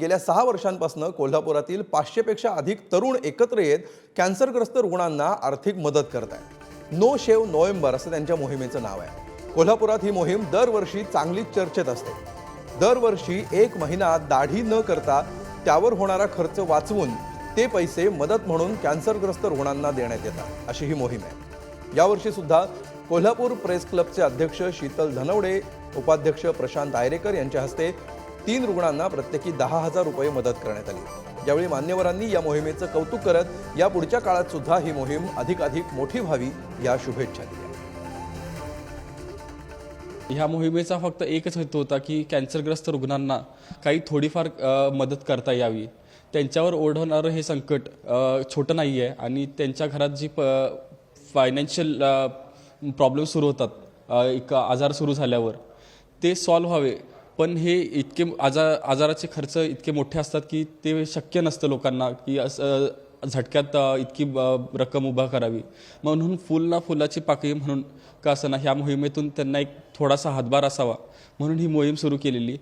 गेल्या सहा वर्षांपासून कोल्हापुरातील पाचशेपेक्षा अधिक तरुण एकत्र येत कॅन्सरग्रस्त रुग्णांना आर्थिक मदत करत आहेत. नो शेव नोव्हेंबर असं त्यांच्या मोहिमेचं नाव आहे. कोल्हापुरात ही मोहीम दरवर्षी चांगलीच चर्चेत असते. दरवर्षी एक महिना दाढी न करता त्यावर होणारा खर्च वाचवून ते पैसे मदत म्हणून कॅन्सरग्रस्त रुग्णांना देण्यात येतात अशी ही मोहीम आहे. यावर्षी सुद्धा कोल्हापूर प्रेस क्लबचे अध्यक्ष शीतल धनवडे उपाध्यक्ष प्रशांत आयरेकर यांच्या हस्ते तीन रुग्णांना प्रत्येकी दहा हजार रुपये मदत करण्यात आली. यावेळी मान्यवरांनी या मोहिमेचं कौतुक करत या पुढच्या काळात सुद्धा ही मोहीम अधिकाधिक मोठी व्हावी या शुभेच्छा दिल्या. ह्या मोहिमेचा फक्त एकच हेतू होता की कॅन्सरग्रस्त रुग्णांना काही थोडीफार मदत करता यावी. त्यांच्यावर ओढवणारं हे संकट छोटं नाही आहे आणि त्यांच्या घरात जी प फायनान्शियल प्रॉब्लेम सुरू होतात एक आजार सुरू झाल्यावर ते सॉल्व्ह व्हावे. पण हे इतके आजार आजाराचे खर्च इतके मोठे असतात की ते शक्य नसतं लोकांना की असं झटक्यात इतकी रक्कम उभा करावी. म्हणून फुल ना फुलाची पाकळी म्हणून का असं ना ह्या मोहिमेतून त्यांना एक थोडासा हातभार असावा. म्हणून ही मोहीम सुरू केलेली.